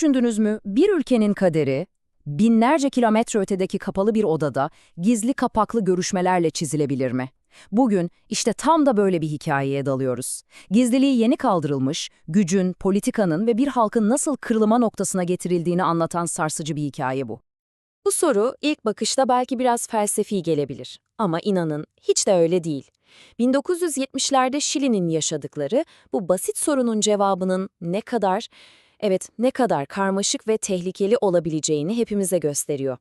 düşündünüz mü? Bir ülkenin kaderi binlerce kilometre ötedeki kapalı bir odada gizli kapaklı görüşmelerle çizilebilir mi? Bugün işte tam da böyle bir hikayeye dalıyoruz. Gizliliği yeni kaldırılmış, gücün, politikanın ve bir halkın nasıl kırılma noktasına getirildiğini anlatan sarsıcı bir hikaye bu. Bu soru ilk bakışta belki biraz felsefi gelebilir ama inanın hiç de öyle değil. 1970'lerde Şili'nin yaşadıkları bu basit sorunun cevabının ne kadar, evet ne kadar karmaşık ve tehlikeli olabileceğini hepimize gösteriyor.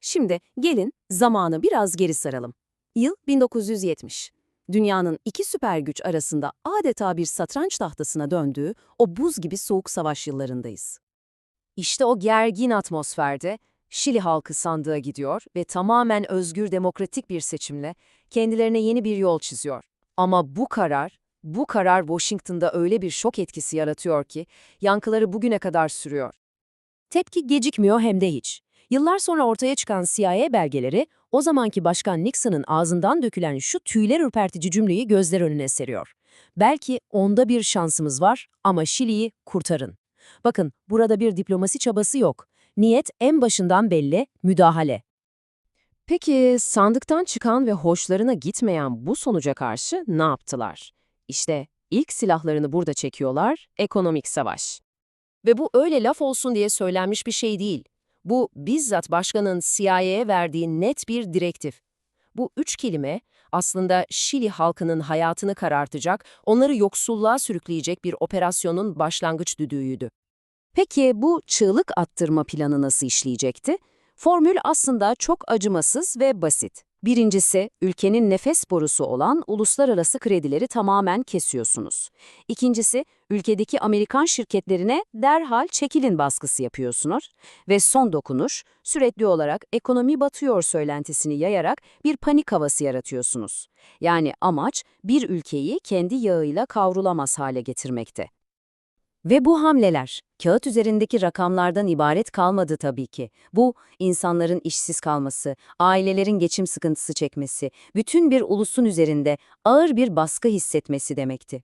Şimdi gelin zamanı biraz geri saralım. Yıl 1970. Dünyanın iki süper güç arasında adeta bir satranç tahtasına döndüğü o buz gibi soğuk savaş yıllarındayız. İşte o gergin atmosferde Şili halkı sandığa gidiyor ve tamamen özgür demokratik bir seçimle kendilerine yeni bir yol çiziyor. Ama bu karar, bu karar Washington'da öyle bir şok etkisi yaratıyor ki yankıları bugüne kadar sürüyor. Tepki gecikmiyor hem de hiç. Yıllar sonra ortaya çıkan CIA belgeleri o zamanki Başkan Nixon'ın ağzından dökülen şu tüyler ürpertici cümleyi gözler önüne seriyor. Belki onda bir şansımız var ama Şili'yi kurtarın. Bakın burada bir diplomasi çabası yok. Niyet en başından belli, müdahale. Peki sandıktan çıkan ve hoşlarına gitmeyen bu sonuca karşı ne yaptılar? İşte ilk silahlarını burada çekiyorlar, ekonomik savaş. Ve bu öyle laf olsun diye söylenmiş bir şey değil. Bu bizzat başkanın CIA'ye verdiği net bir direktif. Bu üç kelime aslında Şili halkının hayatını karartacak, onları yoksulluğa sürükleyecek bir operasyonun başlangıç düdüğüydü. Peki bu çığlık attırma planı nasıl işleyecekti? Formül aslında çok acımasız ve basit. Birincisi, ülkenin nefes borusu olan uluslararası kredileri tamamen kesiyorsunuz. İkincisi, ülkedeki Amerikan şirketlerine derhal çekilin baskısı yapıyorsunuz. Ve son dokunuş, sürekli olarak ekonomi batıyor söylentisini yayarak bir panik havası yaratıyorsunuz. Yani amaç bir ülkeyi kendi yağıyla kavrulamaz hale getirmekte. Ve bu hamleler, kağıt üzerindeki rakamlardan ibaret kalmadı tabii ki. Bu, insanların işsiz kalması, ailelerin geçim sıkıntısı çekmesi, bütün bir ulusun üzerinde ağır bir baskı hissetmesi demekti.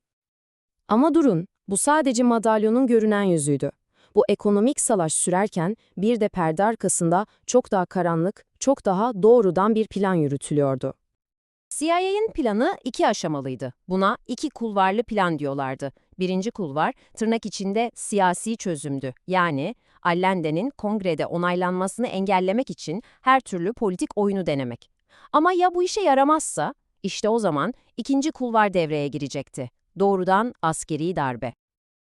Ama durun, bu sadece madalyonun görünen yüzüydü. Bu ekonomik savaş sürerken bir de perde arkasında çok daha karanlık, çok daha doğrudan bir plan yürütülüyordu. CIA'nin planı iki aşamalıydı. Buna iki kulvarlı plan diyorlardı. Birinci kulvar, tırnak içinde siyasi çözümdü. Yani Allende'nin kongrede onaylanmasını engellemek için her türlü politik oyunu denemek. Ama ya bu işe yaramazsa, işte o zaman ikinci kulvar devreye girecekti. Doğrudan askeri darbe.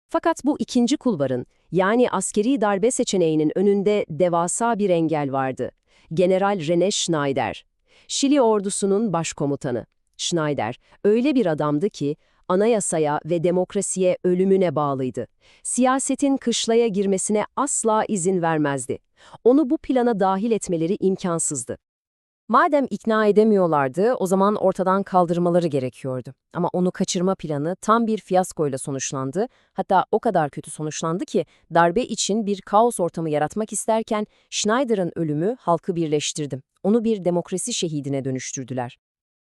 Fakat bu ikinci kulvarın, yani askeri darbe seçeneğinin önünde devasa bir engel vardı. General René Schneider. Şili ordusunun başkomutanı. Schneider öyle bir adamdı ki anayasaya ve demokrasiye ölümüne bağlıydı. Siyasetin kışlaya girmesine asla izin vermezdi. Onu bu plana dahil etmeleri imkansızdı. Madem ikna edemiyorlardı, o zaman ortadan kaldırmaları gerekiyordu. Ama onu kaçırma planı tam bir fiyaskoyla sonuçlandı. Hatta o kadar kötü sonuçlandı ki darbe için bir kaos ortamı yaratmak isterken Schneider'ın ölümü halkı birleştirdi. Onu bir demokrasi şehidine dönüştürdüler.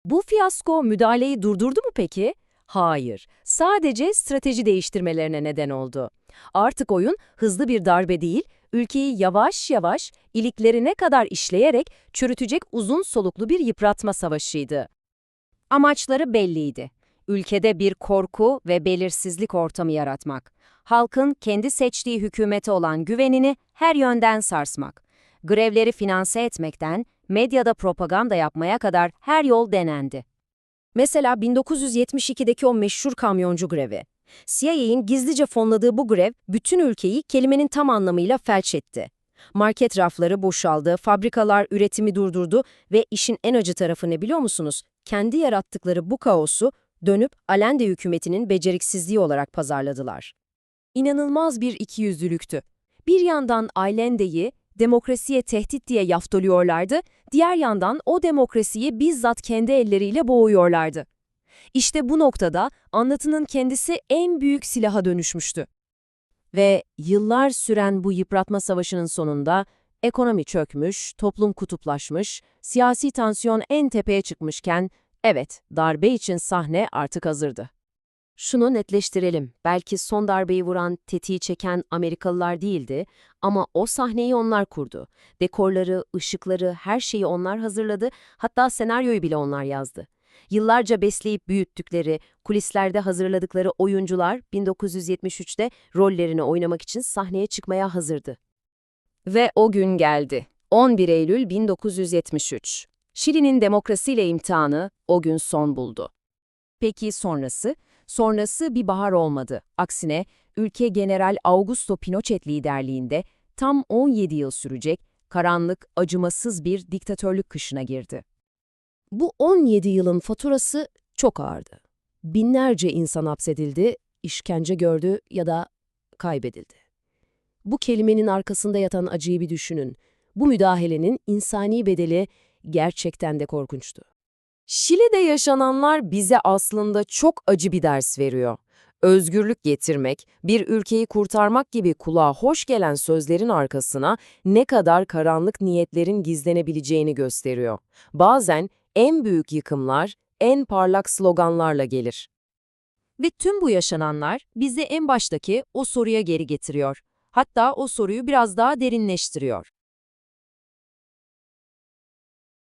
Bu fiyasko müdahaleyi durdurdu mu peki? Hayır, sadece strateji değiştirmelerine neden oldu. Artık oyun hızlı bir darbe değil, ülkeyi yavaş yavaş iliklerine kadar işleyerek çürütecek uzun soluklu bir yıpratma savaşıydı. Amaçları belliydi. Ülkede bir korku ve belirsizlik ortamı yaratmak. Halkın kendi seçtiği hükümete olan güvenini her yönden sarsmak. Grevleri finanse etmekten, medyada propaganda yapmaya kadar her yol denendi. Mesela 1972'deki o meşhur kamyoncu grevi. CIA'in gizlice fonladığı bu grev bütün ülkeyi kelimenin tam anlamıyla felç etti. Market rafları boşaldı, fabrikalar üretimi durdurdu ve işin en acı tarafı ne biliyor musunuz? Kendi yarattıkları bu kaosu dönüp Allende hükümetinin beceriksizliği olarak pazarladılar. İnanılmaz bir ikiyüzlülüktü. Bir yandan Allende'yi demokrasiye tehdit diye yaftoluyorlardı, diğer yandan o demokrasiyi bizzat kendi elleriyle boğuyorlardı. İşte bu noktada anlatının kendisi en büyük silaha dönüşmüştü. Ve yıllar süren bu yıpratma savaşının sonunda ekonomi çökmüş, toplum kutuplaşmış, siyasi tansiyon en tepeye çıkmışken, evet, darbe için sahne artık hazırdı. Şunu netleştirelim. Belki son darbeyi vuran, tetiği çeken Amerikalılar değildi ama o sahneyi onlar kurdu. Dekorları, ışıkları, her şeyi onlar hazırladı, hatta senaryoyu bile onlar yazdı. Yıllarca besleyip büyüttükleri, kulislerde hazırladıkları oyuncular 1973'te rollerini oynamak için sahneye çıkmaya hazırdı. Ve o gün geldi. 11 Eylül 1973. Şili'nin demokrasiyle imtihanı o gün son buldu. Peki sonrası? Sonrası bir bahar olmadı. Aksine ülke General Augusto Pinochet liderliğinde tam 17 yıl sürecek karanlık, acımasız bir diktatörlük kışına girdi. Bu 17 yılın faturası çok ağırdı. Binlerce insan hapsedildi, işkence gördü ya da kaybedildi. Bu kelimenin arkasında yatan acıyı bir düşünün. Bu müdahalenin insani bedeli gerçekten de korkunçtu. Şili'de yaşananlar bize aslında çok acı bir ders veriyor. Özgürlük getirmek, bir ülkeyi kurtarmak gibi kulağa hoş gelen sözlerin arkasına ne kadar karanlık niyetlerin gizlenebileceğini gösteriyor. Bazen en büyük yıkımlar en parlak sloganlarla gelir. Ve tüm bu yaşananlar bizi en baştaki o soruya geri getiriyor. Hatta o soruyu biraz daha derinleştiriyor.